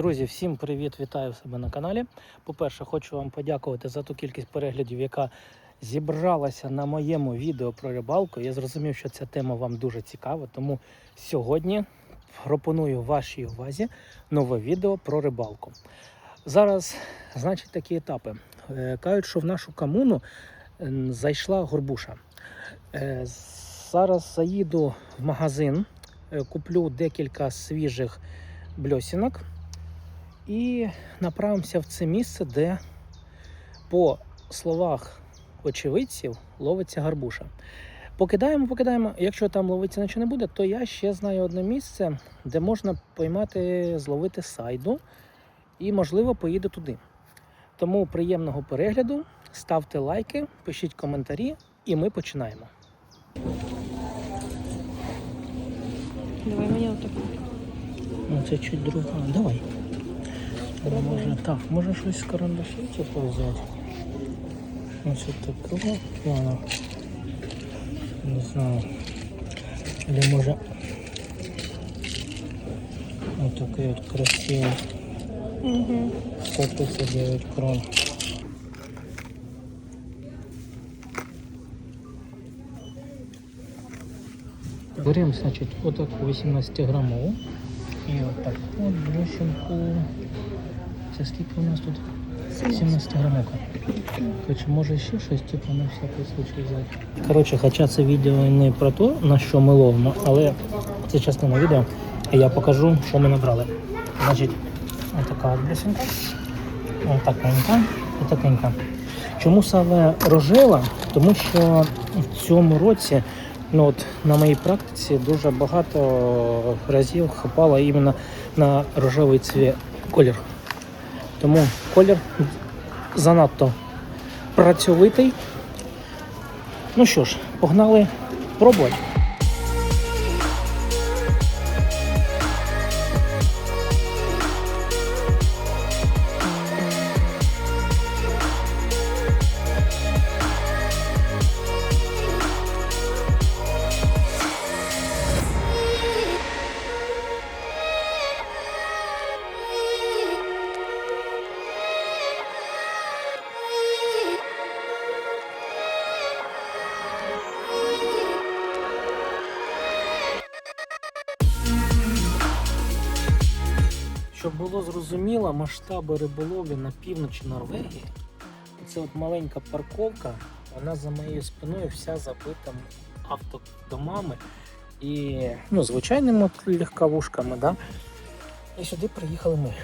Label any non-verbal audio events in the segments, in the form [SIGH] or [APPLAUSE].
Друзі, всім привіт! Вітаю себе на каналі. По-перше, хочу вам подякувати за ту кількість переглядів, яка зібралася на моєму відео про рибалку. Я зрозумів, що ця тема вам дуже цікава, тому сьогодні пропоную вашій увазі нове відео про рибалку. Зараз, значить, такі етапи. Е, Кажуть, що в нашу комуну зайшла горбуша. Е, Зараз заїду в магазин, е, куплю декілька свіжих бльосінок і направимося в це місце, де, по словах очевидців, ловиться гарбуша. Покидаємо, покидаємо. Якщо там ловиться нічого не буде, то я ще знаю одне місце, де можна поймати, зловити сайду і, можливо, поїду туди. Тому приємного перегляду, ставте лайки, пишіть коментарі, і ми починаємо. Давай мені отаку. Ну, це чуть друга. Давай. Може, так, може щось з карандашів типу взяти. Ось от такого плану. Не знаю. Или може ось такий от красивий. Угу. 139 крон. Беремо, значить, отаку 18 грамову. І отак от блющенку. Це скільки у нас тут? 17 грамовка. Короче, може ще щось, типу, на всякий случай взяти. Коротше, хоча це відео не про те, на що ми ловимо, але це частина відео. І я покажу, що ми набрали. Значить, отака от блющенка. Отакенька і такенька. Чому саме рожева? Тому що в цьому році, ну от на моїй практиці, дуже багато разів хапало іменно на рожевий цвіт колір. Тому колір занадто працьовитий. Ну що ж, погнали пробувати. Щоб було зрозуміло, масштаби риболовлі на півночі Норвегії. Це от маленька парковка, вона за моєю спиною вся забита автодомами і ну, звичайними легковушками. Да? І сюди приїхали ми.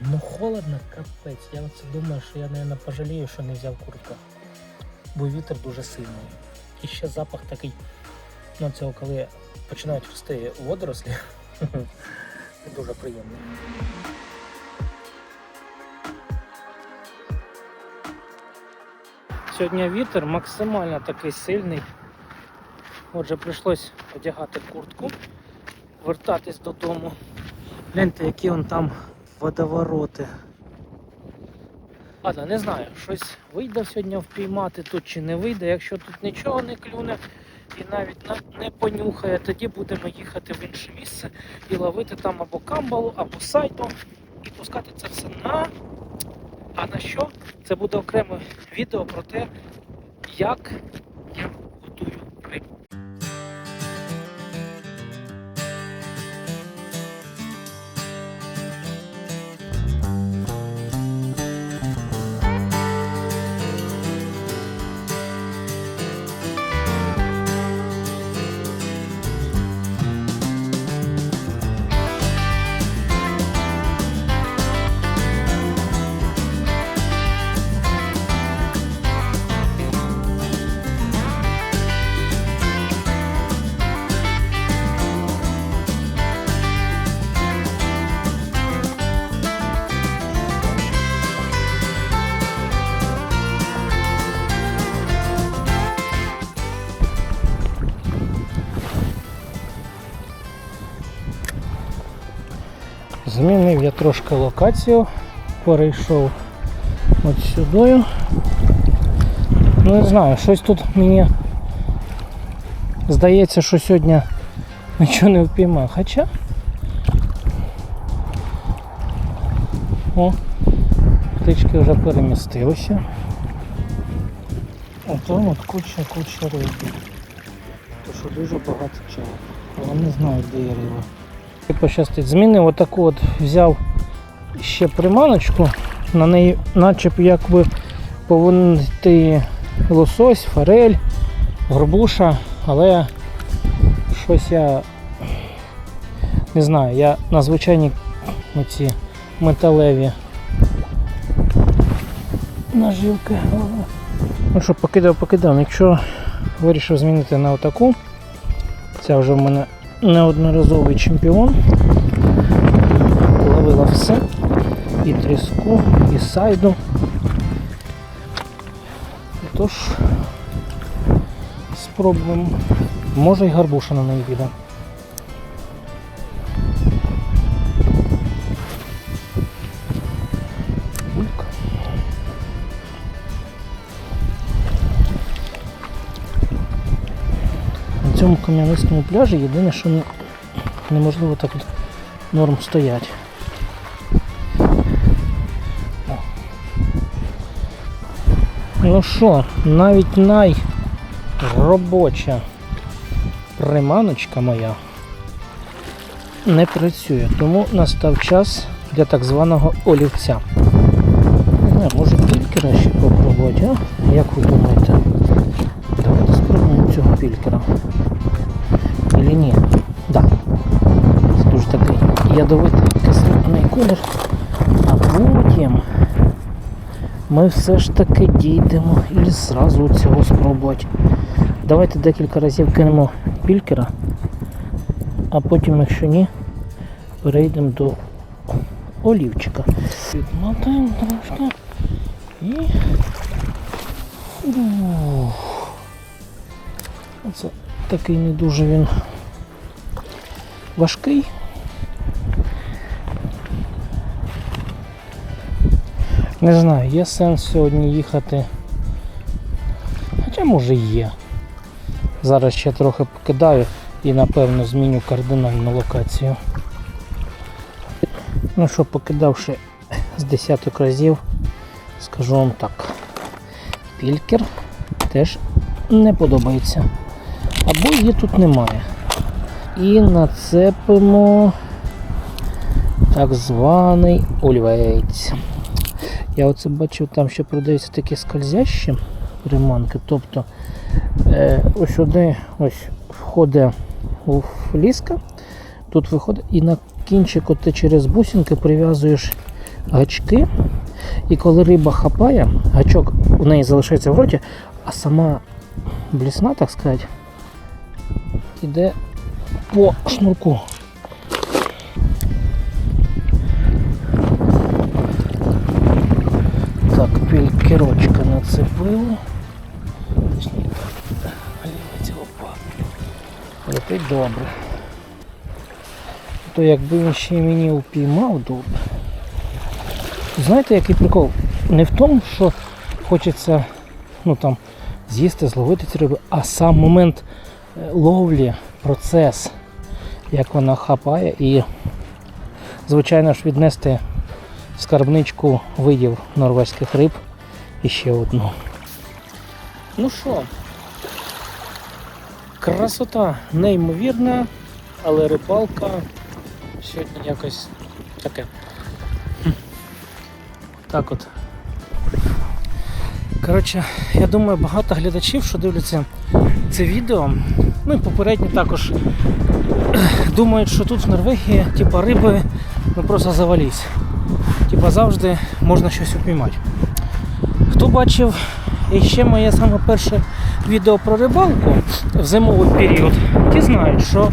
Ну холодно, капець. Я оце думаю, що я, мабуть, пожалію, що не взяв куртку. Бо вітер дуже сильний. І ще запах такий, ну цього коли починають рости водорослі. [LAUGHS] Дуже приємно. Сьогодні вітер максимально такий сильний. Отже, прийшлось одягати куртку, вертатись додому. Гляньте, які он там водовороти. Ладно, не знаю, щось вийде сьогодні впіймати тут чи не вийде. Якщо тут нічого не клюне і навіть не понюхає, тоді будемо їхати в інше місце і ловити там або камбалу, або сайто, і пускати це все на. А на що? Це буде окреме відео про те, як Змінив я трошки локацію, перейшов от сюди. Ну не знаю, щось тут мені здається, що сьогодні нічого не впіймав. Хоча О, птички вже перемістилися. А там от куча куча риби. То що дуже багато чаю. Але не знаю, де є риба. Пощастить. Змінив отаку от взяв ще приманочку. На неї начеб якби повинен йти лосось, форель, горбуша, але щось я не знаю, я на звичайні оці металеві наживки. Ну що, покидав, покидав. Якщо вирішив змінити на отаку, це вже в мене неодноразовий чемпіон. Ловила все. І тріску, і сайду. Тож, спробуємо. Може і гарбуша на неї піде. Цьому кам'янистому пляжі єдине, що не- неможливо так от норм стоять. Ну що, навіть найробоча приманочка моя не працює, тому настав час для так званого олівця. Не може пількера ще попробувати, а? Як ви думаєте? Давайте спробуємо цього пількера. Ядовитий кислотний колір. А потім ми все ж таки дійдемо і зразу цього спробувати. Давайте декілька разів кинемо пількера, а потім, якщо ні, перейдемо до олівчика. Відмотаємо трошки і. Ух. Оце такий не дуже він важкий. Не знаю, є сенс сьогодні їхати. Хоча може є. Зараз ще трохи покидаю і напевно зміню кардинальну локацію. Ну що, покидавши з десяток разів, скажу вам так. Пількер теж не подобається. Або її тут немає. І нацепимо так званий олівець. Я оце бачив, там ще продаються такі скользящі приманки. Тобто е, ось сюди ось входить у фліска, тут виходить і на кінчику ти через бусинки прив'язуєш гачки. І коли риба хапає, гачок у неї залишається в роті, а сама блісна, так сказати, іде по шнурку. Опа. Летить добре. То якби він ще мені упіймав добре. Знаєте, який прикол? Не в тому, що хочеться ну, там, з'їсти, зловити ці риби, а сам момент е, ловлі, процес, як вона хапає і, звичайно ж, віднести скарбничку видів норвезьких риб і ще одну. Ну що, красота неймовірна, але рибалка сьогодні якось таке. Так от. Коротше, я думаю, багато глядачів, що дивляться це відео, ну і попередні також [CLEARS THROAT] думають, що тут в Норвегії типа риби ну просто завались. Типа завжди можна щось упіймати. Хто бачив ще моє саме перше відео про рибалку в зимовий період, ті знають, що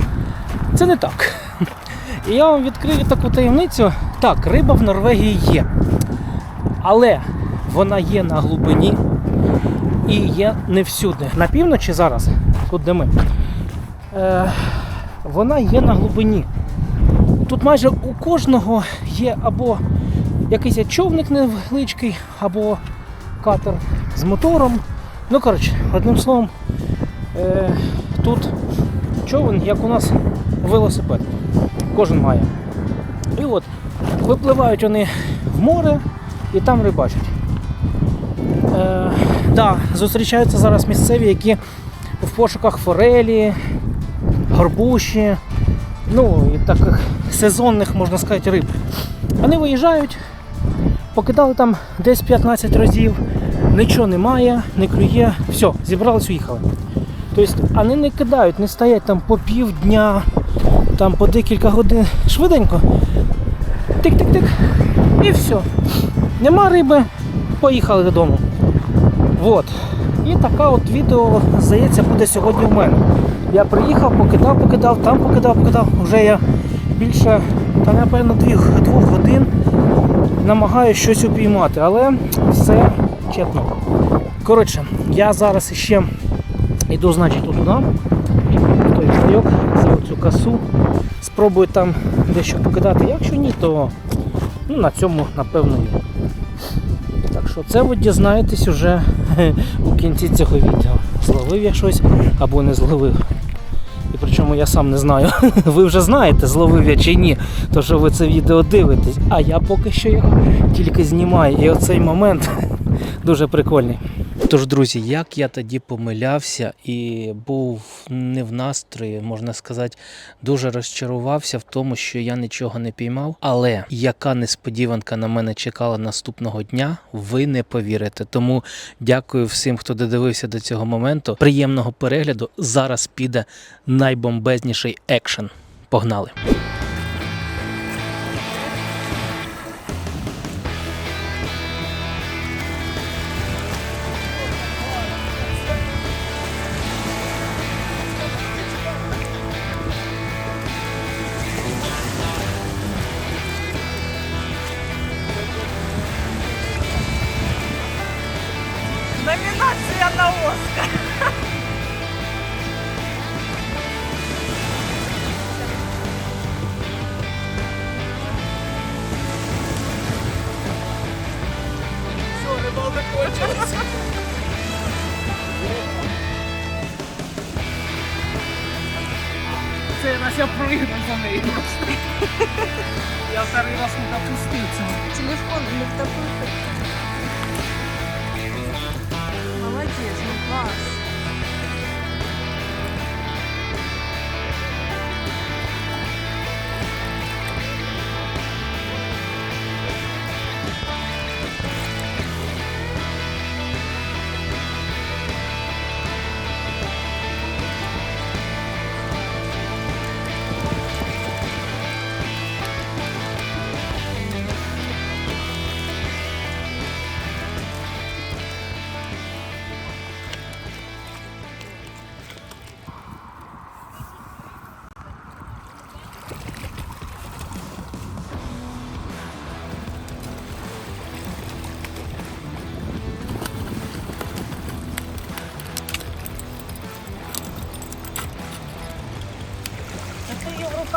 це не так. І я вам відкрию таку таємницю. Так, риба в Норвегії є. Але вона є на глибині і є не всюди. На півночі зараз, тут де ми, е, вона є на глибині. Тут майже у кожного є або якийсь човник невеличкий, або катер з мотором. Ну, коротше, одним словом, е, тут човен, як у нас велосипед. Кожен має. І от Випливають вони в море і там рибачать. Е, да, зустрічаються зараз місцеві, які в пошуках форелі, горбуші, ну і таких сезонних, можна сказати, риб. Вони виїжджають, покидали там десь 15 разів, нічого немає, не клює, все, зібрались, уїхали. Тобто вони не кидають, не стоять там по півдня, там по декілька годин. Швиденько. Тик-тик-тик. І все. Нема риби, поїхали додому. Вот. І така от відео, здається, буде сьогодні в мене. Я приїхав, покидав, покидав, там покидав, покидав. Вже я більше, та напевно, двох годин намагаюся щось упіймати, але все чесно. Коротше, я зараз ще йду, значить, туди, в той пайок, за цю касу. Спробую там дещо покидати. Якщо ні, то ну, на цьому напевно ні. Так що це ви дізнаєтесь уже [LAUGHS] у кінці цього відео. Зловив я щось або не зловив. І причому я сам не знаю. [LAUGHS] Ви вже знаєте, зловив я чи ні, то що ви це відео дивитесь. А я поки що його тільки знімаю. І оцей момент дуже прикольний. Тож, друзі, як я тоді помилявся і був не в настрої, можна сказати, дуже розчарувався в тому, що я нічого не піймав. Але яка несподіванка на мене чекала наступного дня, ви не повірите. Тому дякую всім, хто додивився до цього моменту. Приємного перегляду. Зараз піде найбомбезніший екшен. Погнали!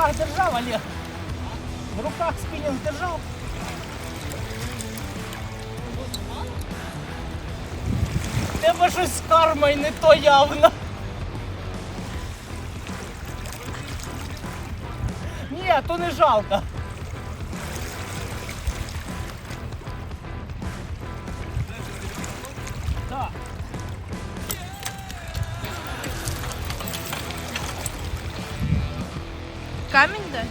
Руках держав, Олег? В руках спиннинг держав? Тебе щось з кармою не то явно. Ні, то не жалко. Камень да?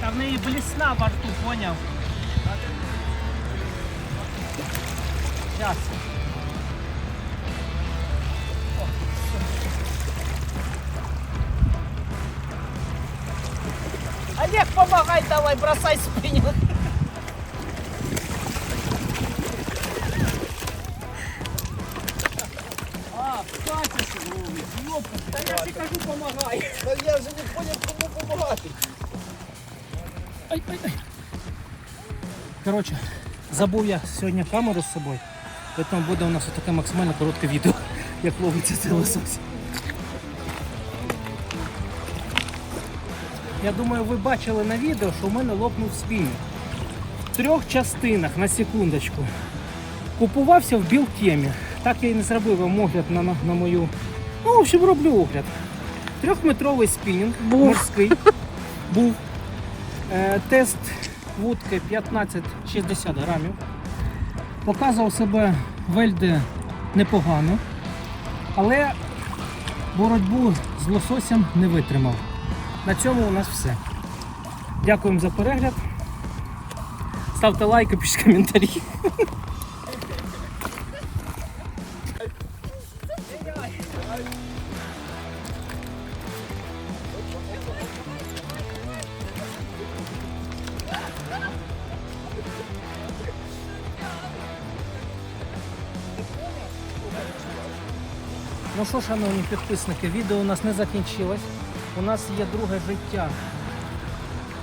Та в неї блісна во рту, поняв? Сейчас. Олег, помогай давай, бросай спиннинг. Ёпта. Да я тебе кажу, помогай. Та я вже не поняв, кому допомагати. Коротше, забув я сьогодні камеру з собою, тому буде у нас таке максимально коротке відео, як ловиться цей лосось. Я думаю, ви бачили на відео, що у мене лопнув спіннер. В трьох частинах на секундочку. Купувався в білтемі. так я і не зробив вам огляд на, на, на мою. Ну, в общем, роблю огляд. Трьохметровий спінінг Був. морський. [LAUGHS] Був. Е, тест вудки 15-60 грамів. Показував себе вельде непогано, але боротьбу з лососем не витримав. На цьому у нас все. Дякуємо за перегляд. Ставте лайки, пишіть коментарі. [LAUGHS] Ну що, шановні підписники, відео у нас не закінчилось. У нас є друге життя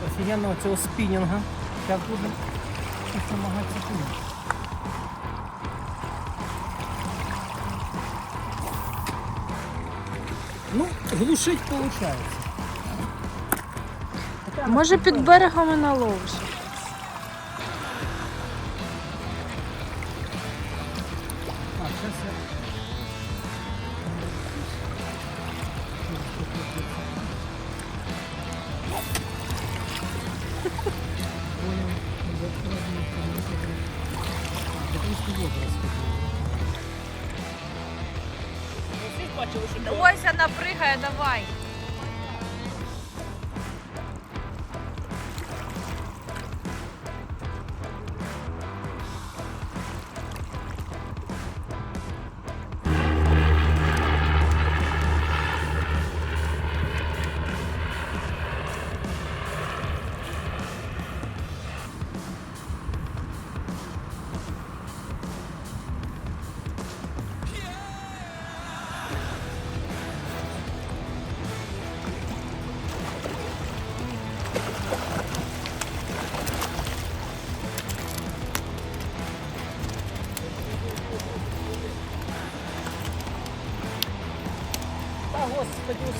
офігенного цього спінінга. Будемо щось намагатися кинути. Ну, глушить виходить. Може під берегом і наловиш.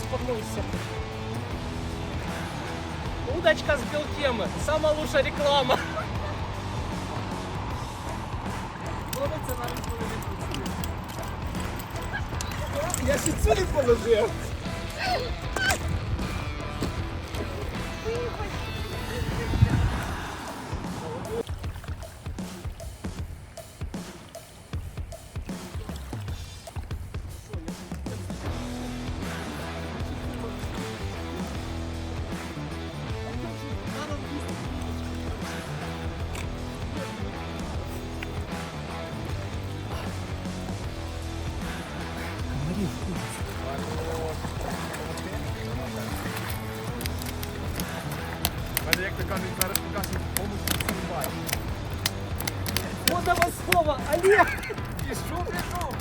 Успокойся. Удочка с белкемы. Самая лучшая реклама. Я ще цю не положив. Модного слова, Олег. Пішов, пішов.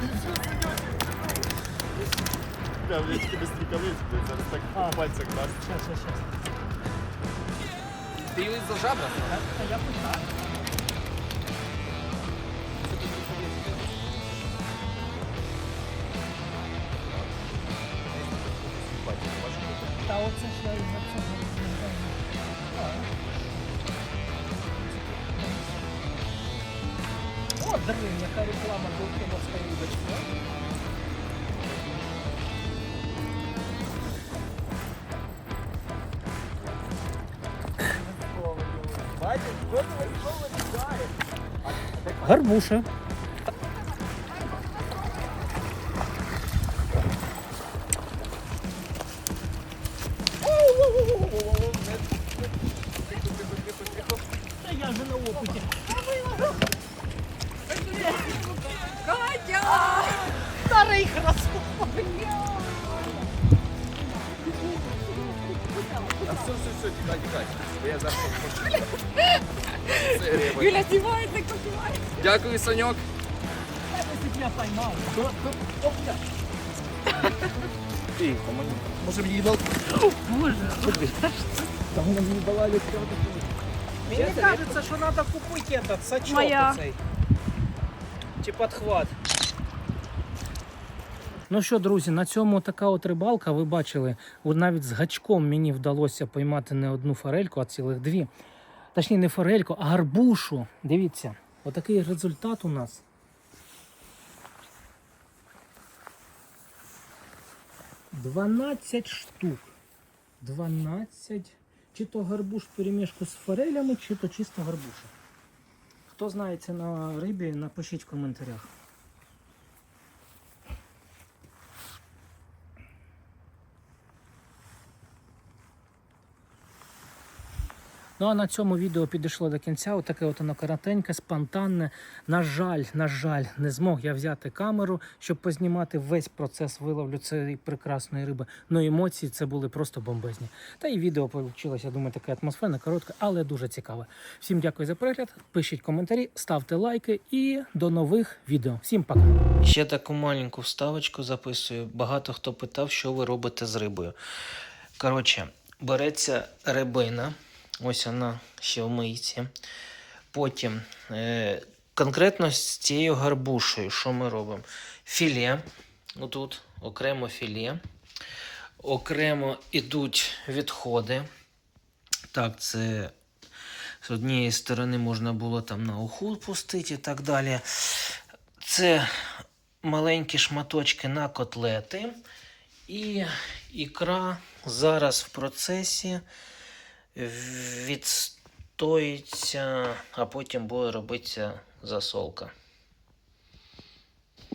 Пішов, сеньорчик, Бля, я тільки без рукавиць, блядь, зараз так А. по пальцях дасть. Сейчас, сейчас, сейчас. Ти її за жабра? Я пытаюсь. Гарбуша. Дякую, Саньок. Мені. Може мені дал? Боже. Та вона мені дала літати. Мені кажется, що треба купити этот сачок Моя. оцей. Чи подхват. Ну що, друзі, на цьому така от рибалка. Ви бачили, навіть з гачком мені вдалося поймати не одну форельку, а цілих дві. Точніше, не форельку, а гарбушу. Дивіться, Отакий результат у нас. Дванадцять штук. 12. Чи то гарбуш в перемішку з форелями, чи то чисто гарбуша. Хто знається на рибі, напишіть в коментарях. Ну а на цьому відео підійшло до кінця. Отаке от воно коротеньке, спонтанне. На жаль, на жаль, не змог я взяти камеру, щоб познімати весь процес виловлю цієї прекрасної риби. Ну емоції це були просто бомбезні. Та і відео вийшло, я думаю, таке атмосферне, коротке, але дуже цікаве. Всім дякую за перегляд. Пишіть коментарі, ставте лайки і до нових відео. Всім пока. Ще таку маленьку вставочку записую. Багато хто питав, що ви робите з рибою. Коротше, береться рибина. Ось вона ще в мийці. Потім е, конкретно з цією гарбушею, що ми робимо? Філе. Отут окремо філе. Окремо йдуть відходи. Так, це з однієї сторони можна було там на уху пустити і так далі. Це маленькі шматочки на котлети. І ікра зараз в процесі відстоїться, а потім буде робитися засолка.